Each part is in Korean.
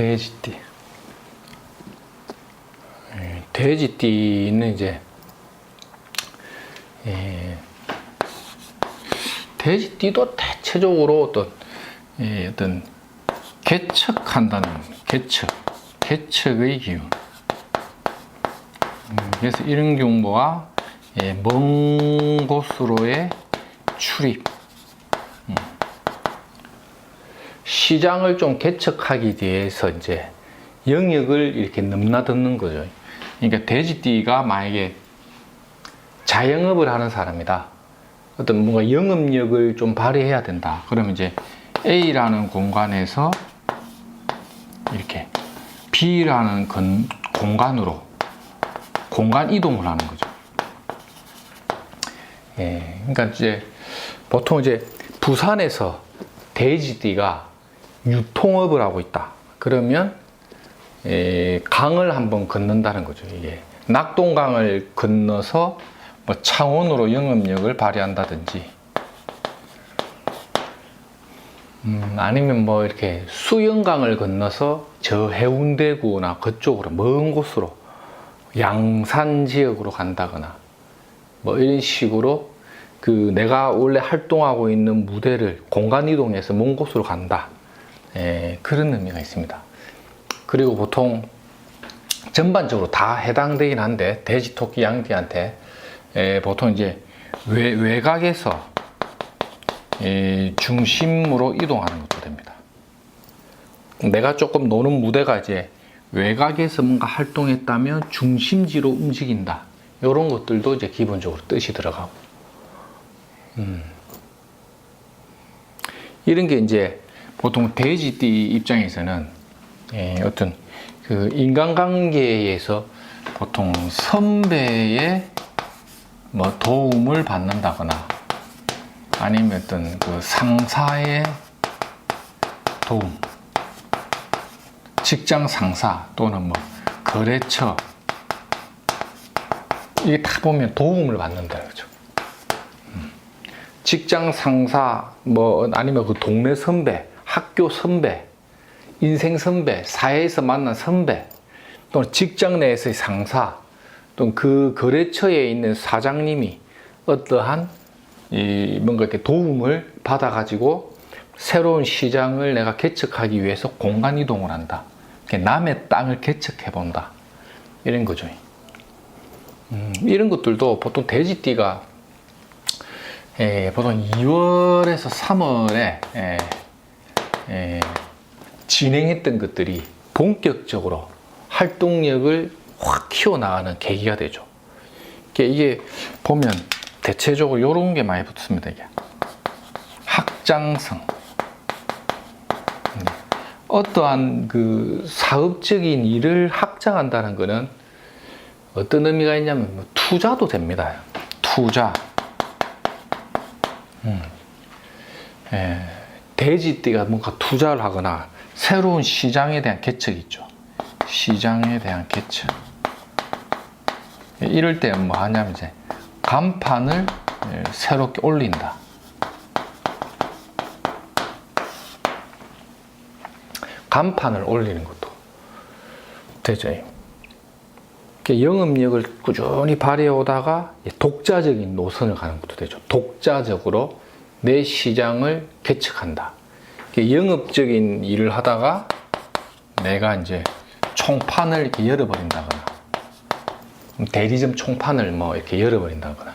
돼지띠. 예, 돼지띠는 이제 예, 돼지띠도 대체적으로 어떤 예, 어떤 개척한다는 개척, 개척의 기운. 음, 그래서 이런 경우와 예, 먼 곳으로의 출입. 음. 시장을 좀 개척하기 위해서 이제 영역을 이렇게 넘나드는 거죠. 그러니까 돼지띠가 만약에 자영업을 하는 사람이다. 어떤 뭔가 영업력을 좀 발휘해야 된다. 그러면 이제 A라는 공간에서 이렇게 B라는 건, 공간으로 공간 이동을 하는 거죠. 예, 그러니까 이제 보통 이제 부산에서 돼지띠가 유통업을 하고 있다. 그러면 예, 강을 한번 건넌다는 거죠. 이게 낙동강을 건너서 뭐 창원으로 영업력을 발휘한다든지, 음, 아니면 뭐 이렇게 수영강을 건너서 저 해운대구나 그쪽으로 먼 곳으로 양산 지역으로 간다거나 뭐 이런 식으로 그 내가 원래 활동하고 있는 무대를 공간 이동해서 먼 곳으로 간다. 예, 그런 의미가 있습니다. 그리고 보통 전반적으로 다 해당되긴 한데 돼지, 토끼, 양띠한테 예, 보통 이제 외, 외곽에서 예, 중심으로 이동하는 것도 됩니다. 내가 조금 노는 무대가 이제 외곽에서 뭔가 활동했다면 중심지로 움직인다. 이런 것들도 이제 기본적으로 뜻이 들어가고. 음. 이런 게 이제 보통 돼지띠 입장에서는 예, 어떤 그 인간관계에서 보통 선배의 뭐 도움을 받는다거나 아니면 어떤 그 상사의 도움, 직장 상사 또는 뭐 거래처 이게 다 보면 도움을 받는다 그죠. 음. 직장 상사 뭐 아니면 그 동네 선배, 학교 선배, 인생 선배, 사회에서 만난 선배, 또는 직장 내에서의 상사, 또는 그 거래처에 있는 사장님이 어떠한 이 뭔가 이렇게 도움을 받아가지고 새로운 시장을 내가 개척하기 위해서 공간 이동을 한다. 남의 땅을 개척해 본다. 이런 거죠. 음, 이런 것들도 보통 돼지띠가 예, 보통 2월에서 3월에 예, 예, 진행했던 것들이 본격적으로 활동력을 확 키워나가는 계기가 되죠. 이게, 보면 대체적으로 이런 게 많이 붙습니다. 이게 확장성. 음, 어떠한 그 사업적인 일을 확장한다는 것은 어떤 의미가 있냐면 뭐 투자도 됩니다. 투자. 음. 예, 돼지띠가 뭔가 투자를 하거나 새로운 시장에 대한 개척이 있죠. 시장에 대한 개척. 예, 이럴 때 뭐 하냐면 이제 간판을 예, 새롭게 올린다. 간판을 올리는 것도 되죠. 영업력을 꾸준히 발휘해 오다가 독자적인 노선을 가는 것도 되죠. 독자적으로 내 시장을 개척한다. 영업적인 일을 하다가 내가 이제 총판을 이렇게 열어버린다거나 대리점 총판을 뭐 이렇게 열어버린다거나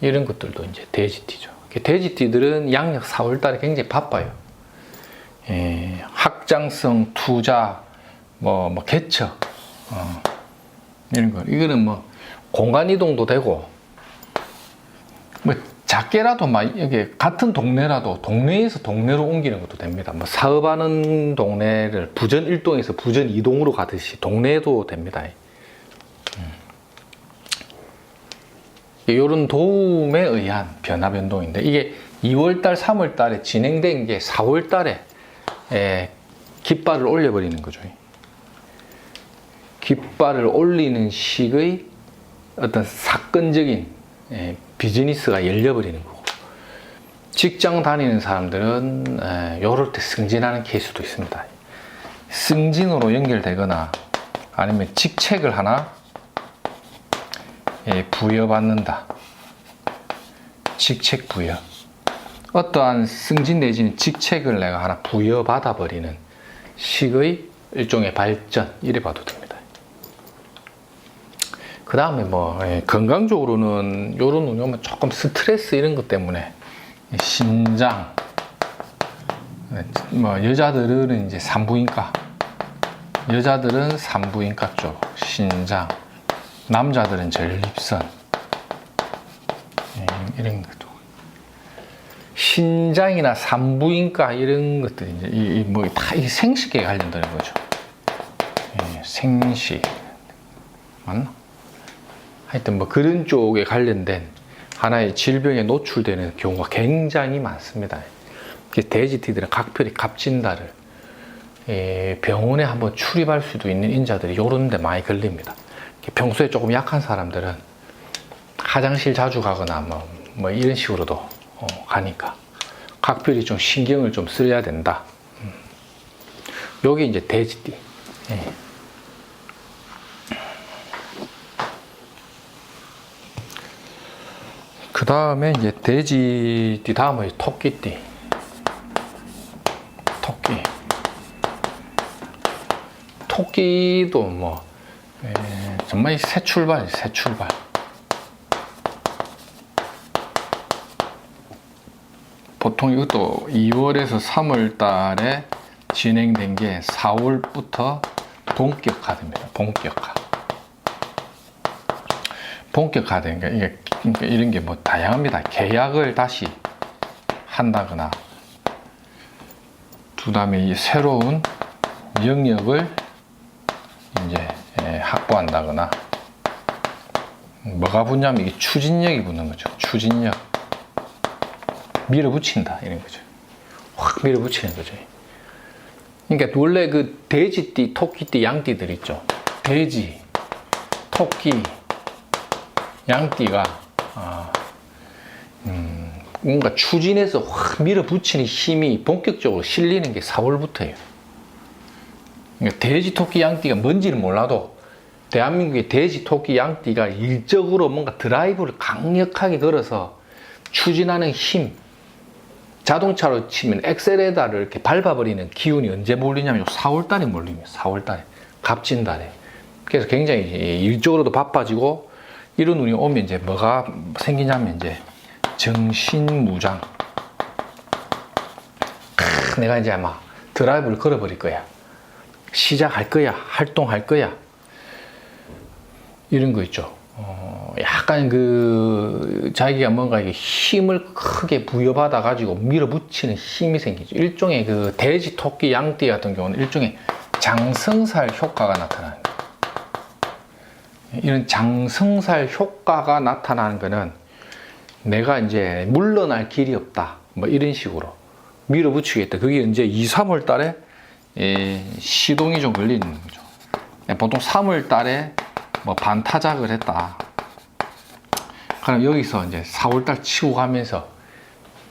이런 것들도 이제 돼지띠죠. 돼지띠들은 양력 4월달에 굉장히 바빠요. 예, 확장성 투자, 뭐, 뭐 개척, 어, 이런 거. 이거는 뭐 공간 이동도 되고, 뭐 작게라도 막 이게 같은 동네라도 동네에서 동네로 옮기는 것도 됩니다. 뭐 사업하는 동네를 부전 1동에서 부전 2동으로 가듯이 동네도 됩니다. 이런 도움에 의한 변화 변동인데 이게 2월달, 3월달에 진행된 게 4월달에 깃발을 올려버리는 거죠. 깃발을 올리는 식의 어떤 사건적인 예, 비즈니스가 열려버리는 거고 직장 다니는 사람들은 에, 요럴 때 승진하는 케이스도 있습니다. 승진으로 연결되거나 아니면 직책을 하나 예, 부여받는다. 직책 부여. 어떠한 승진 내지는 직책을 내가 하나 부여받아 버리는 식의 일종의 발전 이래 봐도 됩니다. 그 다음에 뭐 예, 건강적으로는 이런 운영은 조금 스트레스 이런 것 때문에 신장 네, 뭐 여자들은 이제 산부인과 여자들은 산부인과 쪽 신장 남자들은 전립선 예, 이런 것도 신장이나 산부인과 이런 것들이 이제 이 뭐다 생식에 관련되는 거죠. 예, 생식 맞나? 하여튼 뭐 그런 쪽에 관련된 하나의 질병에 노출되는 경우가 굉장히 많습니다. 돼지띠들은 각별히 갑진다를 예, 병원에 한번 출입할 수도 있는 인자들이 요런 데 많이 걸립니다. 평소에 조금 약한 사람들은 화장실 자주 가거나 뭐, 뭐 이런 식으로도 어, 가니까 각별히 좀 신경을 좀 써야 된다. 음. 요게 이제 돼지띠. 예. 그 다음에 이제 돼지띠 다음에 토끼띠. 토끼. 토끼도 뭐 에, 정말 새 출발, 새 출발. 보통 이것도 2월에서 3월 달에 진행된 게 4월부터 본격화됩니다. 본격화. 본격화된 게 이게 그러니까 이런 게 뭐 다양합니다. 계약을 다시 한다거나, 그 다음에 이 새로운 영역을 이제 예, 확보한다거나, 뭐가 붙냐면 이게 추진력이 붙는 거죠. 추진력. 밀어붙인다 이런 거죠. 확 밀어붙이는 거죠. 그러니까 원래 그 돼지띠, 토끼띠, 양띠들 있죠. 돼지, 토끼, 양띠가 아, 음, 뭔가 추진해서 확 밀어붙이는 힘이 본격적으로 실리는 게 4월부터예요. 그러니까 돼지, 토끼, 양띠가 뭔지는 몰라도 대한민국의 돼지, 토끼, 양띠가 일적으로 뭔가 드라이브를 강력하게 걸어서 추진하는 힘, 자동차로 치면 엑셀에다를 이렇게 밟아버리는 기운이 언제 몰리냐면 4월달에 몰립니다. 4월달에 갑진달에. 그래서 굉장히 일적으로도 바빠지고 이런 운이 오면 이제 뭐가 생기냐면 이제 정신무장. 크, 내가 이제 아마 드라이브를 걸어버릴 거야. 시작할 거야. 활동할 거야. 이런 거 있죠. 어, 약간 그 자기가 뭔가 힘을 크게 부여받아 가지고 밀어붙이는 힘이 생기죠. 일종의 그 돼지, 토끼, 양띠 같은 경우는 일종의 장성살 효과가 나타나는. 이런 장성살 효과가 나타나는 거는 내가 이제 물러날 길이 없다. 뭐 이런 식으로 밀어붙이겠다. 그게 이제 2, 3월 달에 예, 시동이 좀 걸리는 거죠. 예, 보통 3월 달에 뭐 반타작을 했다. 그럼 여기서 이제 4월 달 치고 가면서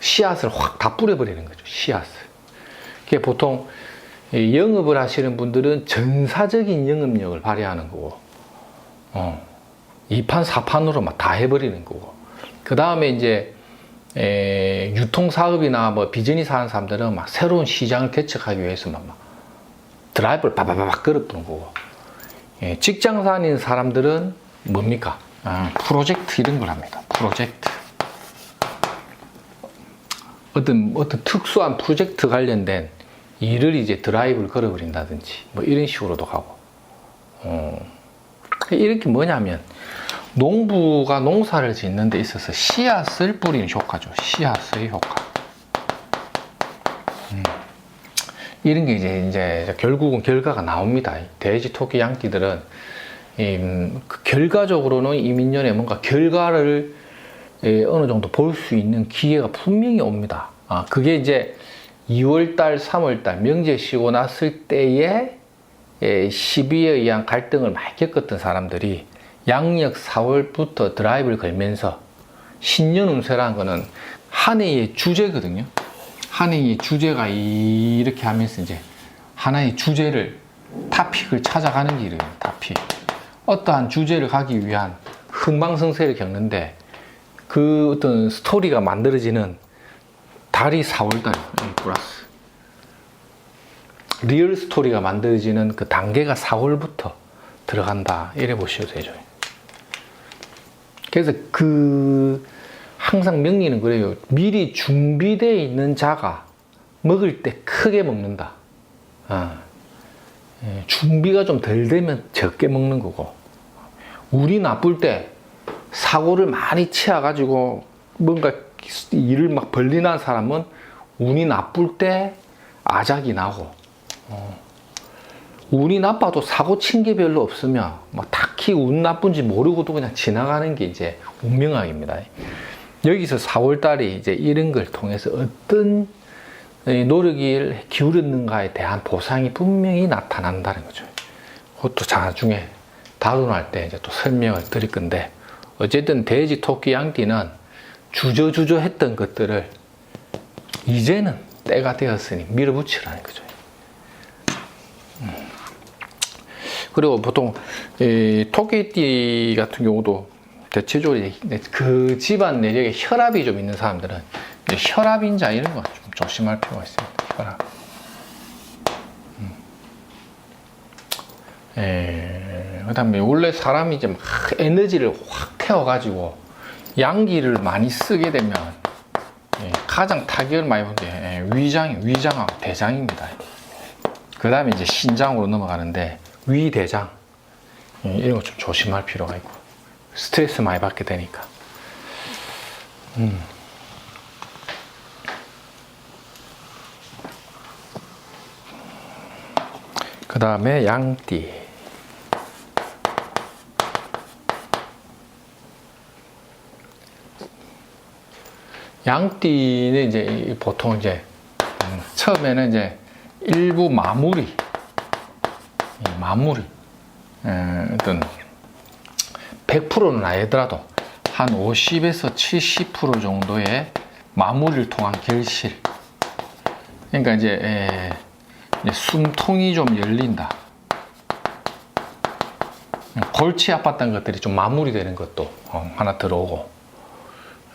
씨앗을 확 다 뿌려버리는 거죠. 씨앗을. 그게 보통 영업을 하시는 분들은 전사적인 영업력을 발휘하는 거고, 어, 2판, 4판으로 막 다 해버리는 거고, 그 다음에 이제 에, 유통사업이나 뭐 비즈니스 하는 사람들은 막 새로운 시장을 개척하기 위해서만 막 드라이브를 바바바박 걸어보는 거고, 예, 직장 다니는 사람들은 뭡니까? 아, 프로젝트 이런 걸 합니다. 프로젝트. 어떤, 어떤 특수한 프로젝트 관련된 일을 이제 드라이브를 걸어버린다든지, 뭐 이런 식으로도 가고. 어, 이렇게 뭐냐면, 농부가 농사를 짓는 데 있어서 씨앗을 뿌리는 효과죠. 씨앗의 효과. 음. 이런 게 이제, 이제 결국은 결과가 나옵니다. 돼지, 토끼, 양띠들은 이, 음, 그 결과적으로는 이민년에 뭔가 결과를 예, 어느 정도 볼 수 있는 기회가 분명히 옵니다. 아, 그게 이제 2월달, 3월달 명제 쉬고 났을 때에 예, 시비에 의한 갈등을 많이 겪었던 사람들이 양력 4월부터 드라이브를 걸면서 신년 운세라는 거는 한 해의 주제거든요. 한 해의 주제가 이렇게 하면서 이제 하나의 주제를 타픽을 찾아가는 길이에요. 타픽. 어떠한 주제를 가기 위한 흥망성쇠를 겪는데 그 어떤 스토리가 만들어지는 달이 4월달 플러스 리얼 스토리가 만들어지는 그 단계가 4월부터 들어간다 이래 보셔도 되죠. 그래서 그 항상 명리는 그래요. 미리 준비되어 있는 자가 먹을 때 크게 먹는다. 아, 예, 준비가 좀 덜 되면 적게 먹는 거고 운이 나쁠 때 사고를 많이 치어가지고 뭔가 일을 막 벌리는 사람은 운이 나쁠 때 아작이 나고 어, 운이 나빠도 사고 친 게 별로 없으면 뭐 딱히 운 나쁜지 모르고도 그냥 지나가는 게 이제 운명학입니다. 여기서 4월달이 이제 이런 걸 통해서 어떤 이 노력을 기울였는가에 대한 보상이 분명히 나타난다는 거죠. 그것도 나중에 다룬할 때 이제 또 설명을 드릴 건데 어쨌든 돼지, 토끼, 양띠는 주저주저 했던 것들을 이제는 때가 되었으니 밀어붙이라는 거죠. 음. 그리고 보통 이 토끼띠 같은 경우도 대체적으로 그 집안 내력에 혈압이 좀 있는 사람들은 이제 혈압인자 이런 거 좀 조심할 필요가 있습니다. 혈압. 음. 에, 그다음에 원래 사람이 이제 막 에너지를 확 태워가지고 양기를 많이 쓰게 되면 예, 가장 타격을 많이 본게 예, 위장, 위장하고 대장입니다. 그 다음에 이제 신장으로 넘어가는데 위, 대장 예, 이런 거 좀 조심할 필요가 있고 스트레스 많이 받게 되니까. 음. 그 다음에 양띠. 양띠는 이제 보통 이제 음, 처음에는 이제 일부 마무리, 이 마무리, 에, 어떤 100%는 아니더라도 한 50에서 70% 정도의 마무리를 통한 결실. 그러니까 이제, 에, 이제 숨통이 좀 열린다. 골치 아팠던 것들이 좀 마무리되는 것도 어, 하나 들어오고.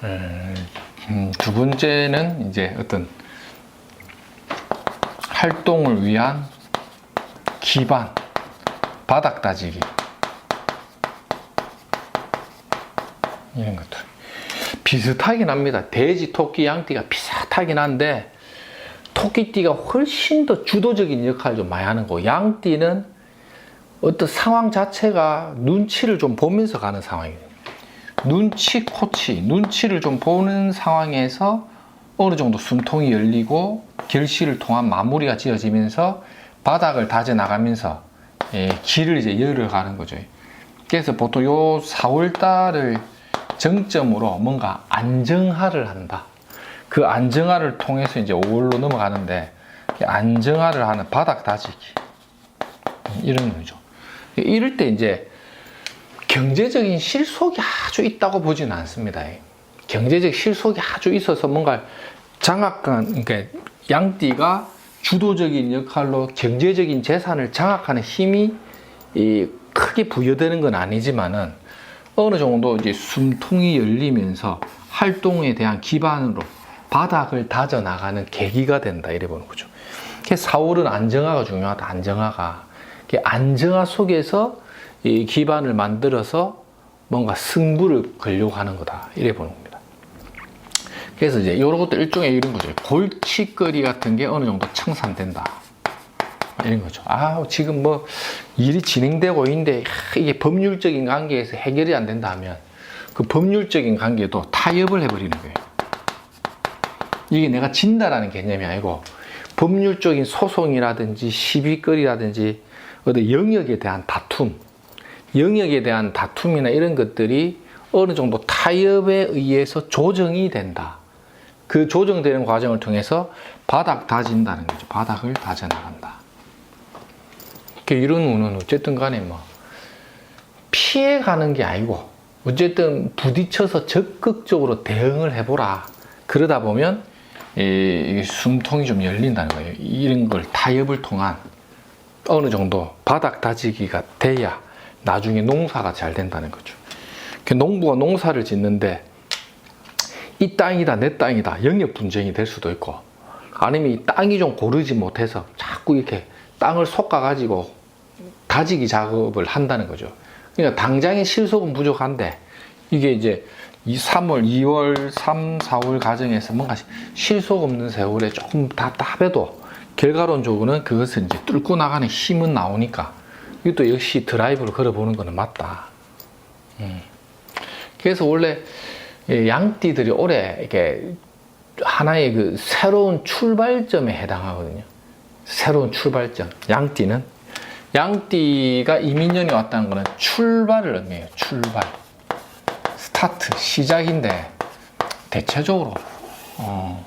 음, 음, 두 번째는 이제 어떤 활동을 위한 기반, 바닥 다지기. 이런 것들. 비슷하긴 합니다. 돼지, 토끼, 양띠가 비슷하긴 한데, 토끼띠가 훨씬 더 주도적인 역할을 좀 많이 하는 거고, 양띠는 어떤 상황 자체가 눈치를 좀 보면서 가는 상황이에요. 눈치 코치, 눈치를 좀 보는 상황에서 어느 정도 숨통이 열리고 결실을 통한 마무리가 지어지면서 바닥을 다져 나가면서 예, 길을 이제 열어가는 거죠. 그래서 보통 요 4월달을 정점으로 뭔가 안정화를 한다. 그 안정화를 통해서 이제 5월로 넘어가는데 안정화를 하는 바닥 다지기 이런 거죠. 이럴 때 이제 경제적인 실속이 아주 있다고 보지는 않습니다. 경제적 실속이 아주 있어서 뭔가 장악한, 그러니까 양띠가 주도적인 역할로 경제적인 재산을 장악하는 힘이 크게 부여되는 건 아니지만은 어느 정도 이제 숨통이 열리면서 활동에 대한 기반으로 바닥을 다져 나가는 계기가 된다 이래 보는 거죠. 4월은 안정화가 중요하다. 안정화가 안정화 속에서 이 기반을 만들어서 뭔가 승부를 걸려고 하는 거다. 이래 보는 겁니다. 그래서 이제 이런 것도 일종의 이런 거죠. 골칫거리 같은 게 어느 정도 청산된다. 이런 거죠. 아, 지금 뭐 일이 진행되고 있는데 이게 법률적인 관계에서 해결이 안 된다 하면 그 법률적인 관계도 타협을 해버리는 거예요. 이게 내가 진다라는 개념이 아니고 법률적인 소송이라든지 시비거리라든지 어떤 영역에 대한 다툼, 영역에 대한 다툼이나 이런 것들이 어느 정도 타협에 의해서 조정이 된다. 그 조정되는 과정을 통해서 바닥 다진다는 거죠. 바닥을 다져나간다. 이런 운은 어쨌든 간에 뭐 피해가는 게 아니고 어쨌든 부딪혀서 적극적으로 대응을 해보라. 그러다 보면 이 숨통이 좀 열린다는 거예요. 이런 걸 타협을 통한 어느 정도 바닥 다지기가 돼야 나중에 농사가 잘 된다는 거죠. 그 농부가 농사를 짓는데 이 땅이다 내 땅이다 영역 분쟁이 될 수도 있고 아니면 이 땅이 좀 고르지 못해서 자꾸 이렇게 땅을 솎아 가지고 다지기 작업을 한다는 거죠. 그러니까 당장의 실속은 부족한데 이게 이제 이 3월, 2월, 3, 4월 과정에서 뭔가 실속 없는 세월에 조금 답답해도 결과론적으로는 그것을 이제 뚫고 나가는 힘은 나오니까 이것도 역시 드라이브를 걸어보는 거는 맞다. 음. 그래서 원래 이 양띠들이 올해 이렇게 하나의 그 새로운 출발점에 해당하거든요. 새로운 출발점. 양띠는 양띠가 이민년이 왔다는 것은 출발을 의미해요. 출발. 스타트, 시작인데 대체적으로 어,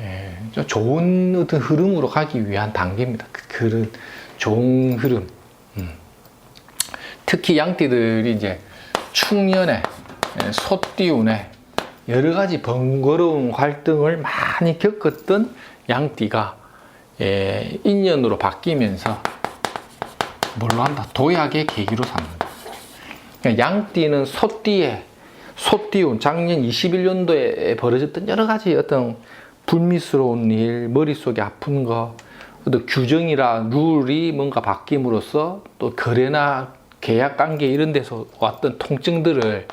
예, 저 좋은 어떤 흐름으로 가기 위한 단계입니다. 그, 그런 좋은 흐름. 음. 특히 양띠들이 이제 충년에 예, 소띠운에 여러 가지 번거로운 갈등을 많이 겪었던 양띠가 예, 인연으로 바뀌면서 뭘로 한다? 도약의 계기로 삼는다. 그러니까 양띠는 소띠에 소띠운 작년 21년도에 벌어졌던 여러 가지 어떤 불미스러운 일, 머릿속에 아픈 거, 어떤 규정이라 룰이 뭔가 바뀜으로써 또 거래나 계약 관계 이런 데서 왔던 통증들을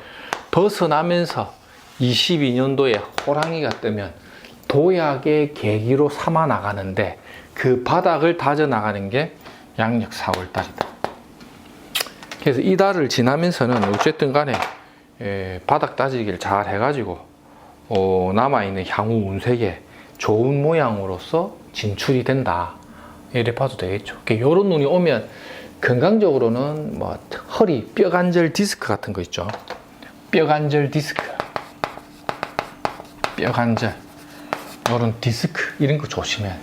벗어나면서 22년도에 호랑이가 뜨면 도약의 계기로 삼아 나가는데 그 바닥을 다져 나가는 게 양력 4월 달이다. 그래서 이 달을 지나면서는 어쨌든 간에 에, 바닥 다지기를 잘 해가지고 어, 남아있는 향후 운세에 좋은 모양으로서 진출이 된다. 이래 봐도 되겠죠. 이런 눈이 오면 건강적으로는 뭐 허리, 뼈 관절 디스크 같은 거 있죠. 뼈관절 디스크. 뼈관절. 이런 디스크 이런 거 조심해.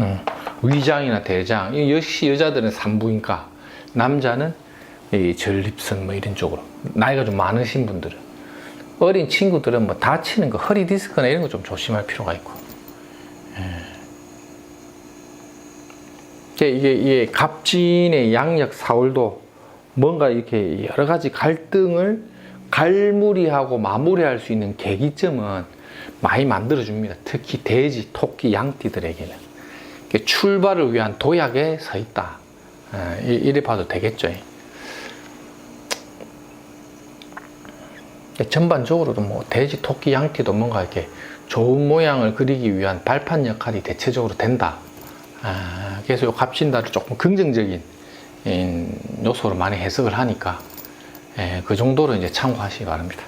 음, 위장이나 대장. 이 역시 여자들은 산부인과, 남자는 이 전립선 뭐 이런 쪽으로. 나이가 좀 많으신 분들은. 어린 친구들은 뭐 다치는 거, 허리 디스크나 이런 거 좀 조심할 필요가 있고. 예. 이게, 이게 갑진의 양력 4월도 뭔가 이렇게 여러 가지 갈등을 갈무리하고 마무리할 수 있는 계기점은 많이 만들어줍니다. 특히 돼지, 토끼, 양띠들에게는. 출발을 위한 도약에 서 있다. 예, 이- 이래 봐도 되겠죠. 전반적으로도 뭐 돼지, 토끼, 양띠도 뭔가 이렇게 좋은 모양을 그리기 위한 발판 역할이 대체적으로 된다. 아, 그래서 요 갑신다를 조금 긍정적인 인, 요소로 많이 해석을 하니까 예, 그 정도로 이제 참고하시기 바랍니다.